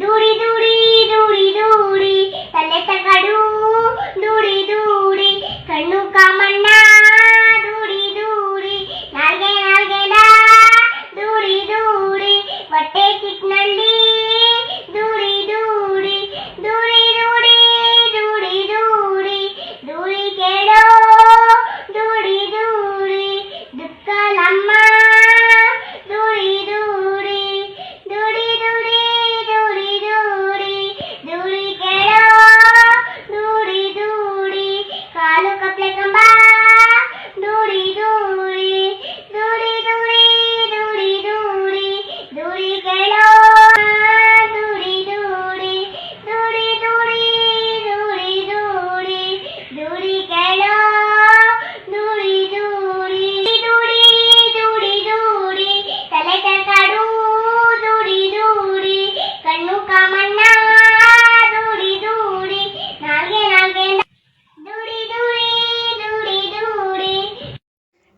দূরে দূরে काढू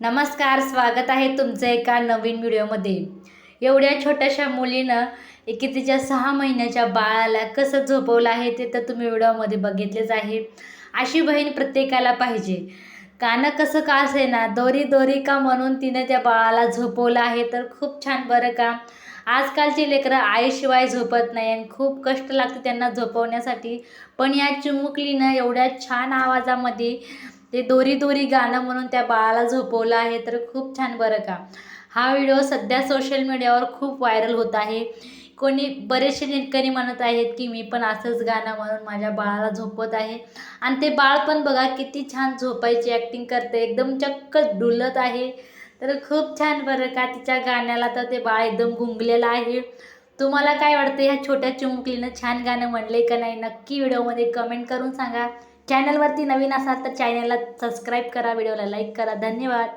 नमस्कार स्वागत आहे तुमचं एका नवीन व्हिडिओमध्ये. एवढ्या छोट्याशा मुलीनं एकी तिच्या सहा महिन्याच्या बाळाला कसं झोपवलं आहे ते तर तुम्ही व्हिडिओमध्ये बघितलेच आहे. अशी बहीण प्रत्येकाला पाहिजे. कानं कसं का असेना दोरी दोरी का म्हणून तिनं त्या बाळाला झोपवलं आहे तर खूप छान बरं का. आजकालची लेकरं आईशिवाय झोपत नाही आणि खूप कष्ट लागते त्यांना झोपवण्यासाठी. पण या चिमुकलीनं एवढ्या छान आवाजामध्ये ते दोरी दोरी गाणं म्हणून त्या बाळाला झोपवलं आहे तर खूप छान बरं का. हा व्हिडिओ सध्या सोशल मीडियावर खूप व्हायरल होत आहे. कोणी बरेचसे नेटकरी म्हणत आहेत की मी पण असंच गाणं म्हणून माझ्या बाळाला झोपवत आहे. आणि ते बाळ पण बघा किती छान झोपायची ॲक्टिंग करते. एकदम चक्क डुलत आहे. तर खूप छान बरं का तिच्या गाण्याला तर ते बाळ एकदम गुंगलेलं आहे. तुम्हाला काय वाटतं? ह्या छोट्या चिमुकलीनं छान गाणं म्हणले का नाही? नक्की व्हिडिओमध्ये कमेंट करून सांगा. चॅनलवरती नवीन असाल तर चॅनलला सबस्क्राईब करा व्हिडिओला लाईक करा. धन्यवाद.